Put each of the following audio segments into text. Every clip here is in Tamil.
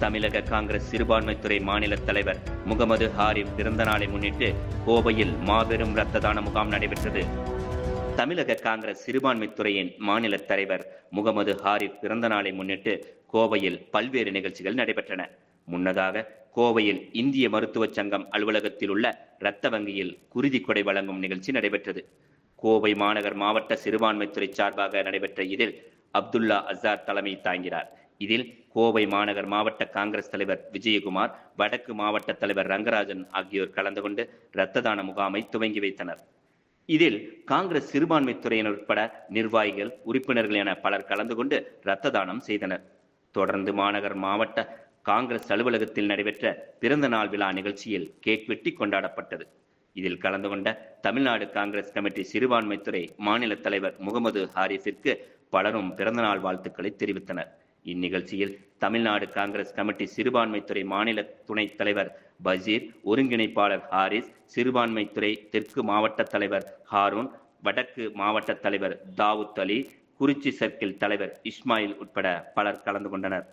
தமிழக காங்கிரஸ் சிறுபான்மைத்துறை மாநில தலைவர் முகமது ஹாரிப் பிறந்த நாளை முன்னிட்டு கோவையில் மாபெரும் இரத்த தான முகாம் நடைபெற்றது. தமிழக காங்கிரஸ் சிறுபான்மைத்துறையின் மாநில தலைவர் முகமது ஹாரிப் பிறந்த நாளை முன்னிட்டு கோவையில் பல்வேறு நிகழ்ச்சிகள் நடைபெற்றன. முன்னதாக கோவையில் இந்திய மருத்துவச் சங்கம் அலுவலகத்தில் உள்ள இரத்த வங்கியில் குருதி கொடை வழங்கும் நிகழ்ச்சி நடைபெற்றது. கோவை மாநகர் மாவட்ட சிறுபான்மைத்துறை சார்பாக நடைபெற்ற இதில் அப்துல்லா அசார் தலைமை தாங்கினார். இதில் கோவை மாநகர் மாவட்ட காங்கிரஸ் தலைவர் விஜயகுமார் வடக்கு மாவட்ட தலைவர் ரங்கராஜன் ஆகியோர் கலந்து கொண்டு இரத்த தான முகாமை துவங்கி வைத்தனர். இதில் காங்கிரஸ் சிறுபான்மைத்துறையினர் உட்பட நிர்வாகிகள் உறுப்பினர்கள் என பலர் கலந்து கொண்டு இரத்த தானம் செய்தனர். தொடர்ந்து மாநகர் மாவட்ட காங்கிரஸ் அலுவலகத்தில் நடைபெற்ற பிறந்த நாள் விழா நிகழ்ச்சியில் கேக் வெட்டி கொண்டாடப்பட்டது. இதில் கலந்து கொண்ட தமிழ்நாடு காங்கிரஸ் கமிட்டி சிறுபான்மைத்துறை மாநில தலைவர் முகமது ஹாரிஃபிற்கு பலரும் பிறந்தநாள் வாழ்த்துக்களை தெரிவித்தனர். இந்நிகழ்ச்சியில் தமிழ்நாடு காங்கிரஸ் கமிட்டி சிறுபான்மைத்துறை மாநில துணைத் தலைவர் பஷீர் ஒருங்கிணைப்பாளர் ஹாரிஸ் சிறுபான்மைத்துறை தெற்கு மாவட்ட தலைவர் ஹாரூன் வடக்கு மாவட்ட தலைவர் தாவூத் அலி குறிச்சி சர்க்கிள் தலைவர் இஸ்மாயில் உட்பட பலர் கலந்து கொண்டனர்.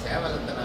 சேவலத்தனா?